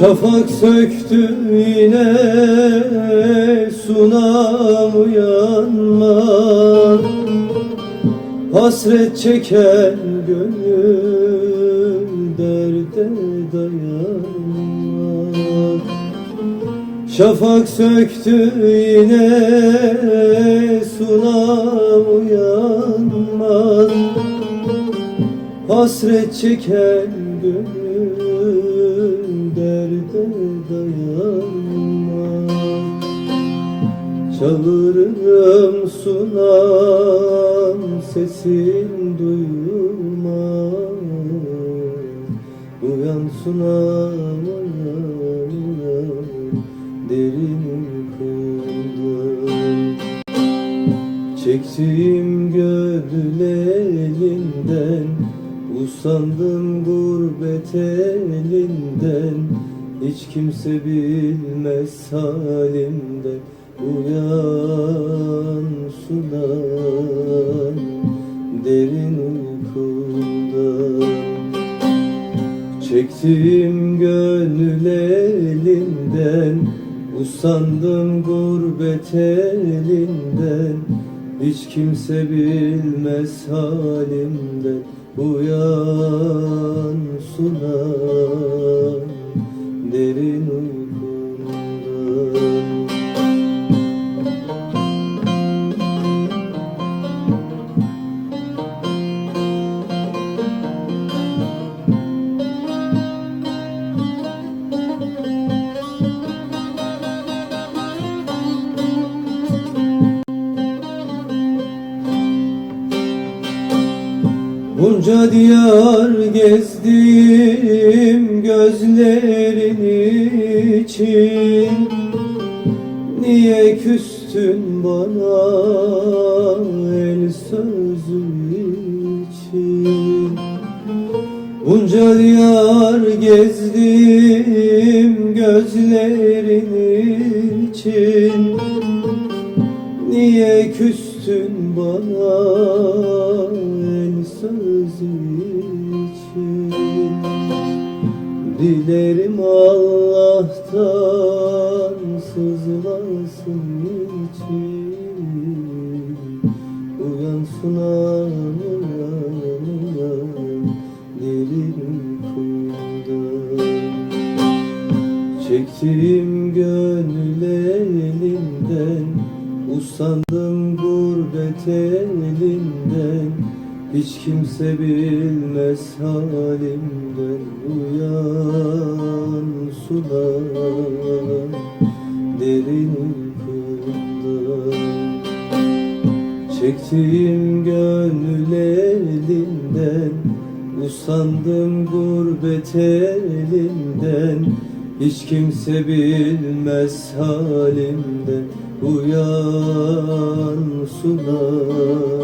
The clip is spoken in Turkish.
Şafak söktü yine sunam uyanma Hasret çeken gönül derde dayanmaz. Şafak söktü yine sunam uyanmaz. Hasret çeken Çağırırım sunam sesin duyulmaz. Uyan uyan derin uykudan Çektiğim gönül elinden Usandım gurbet elinden Hiç kimse bilmez halimden Uyan sunan derin uykudan. Çektiğim gönül elinden Usandım gurbet elinden. Hiç kimse bilmez halimden Uyan sunan derin uykumdan Bunca diyar gezdim gözlerin için. Niye küstün bana el sözü için? Bunca diyar gezdim gözlerin için Niye küstün bana el sözü için? Dilerim Allah'tan sızlasın için. Uyan sunan uyan uyan derin uykudan Çektiğim gönül elinden Usandım gurbet elinden Hiç kimse bilmez halimden Uyan sular derin uykumdan Çektiğim gönül elinden Usandım gurbet elinden Hiç kimse bilmez halimden bu yan sular.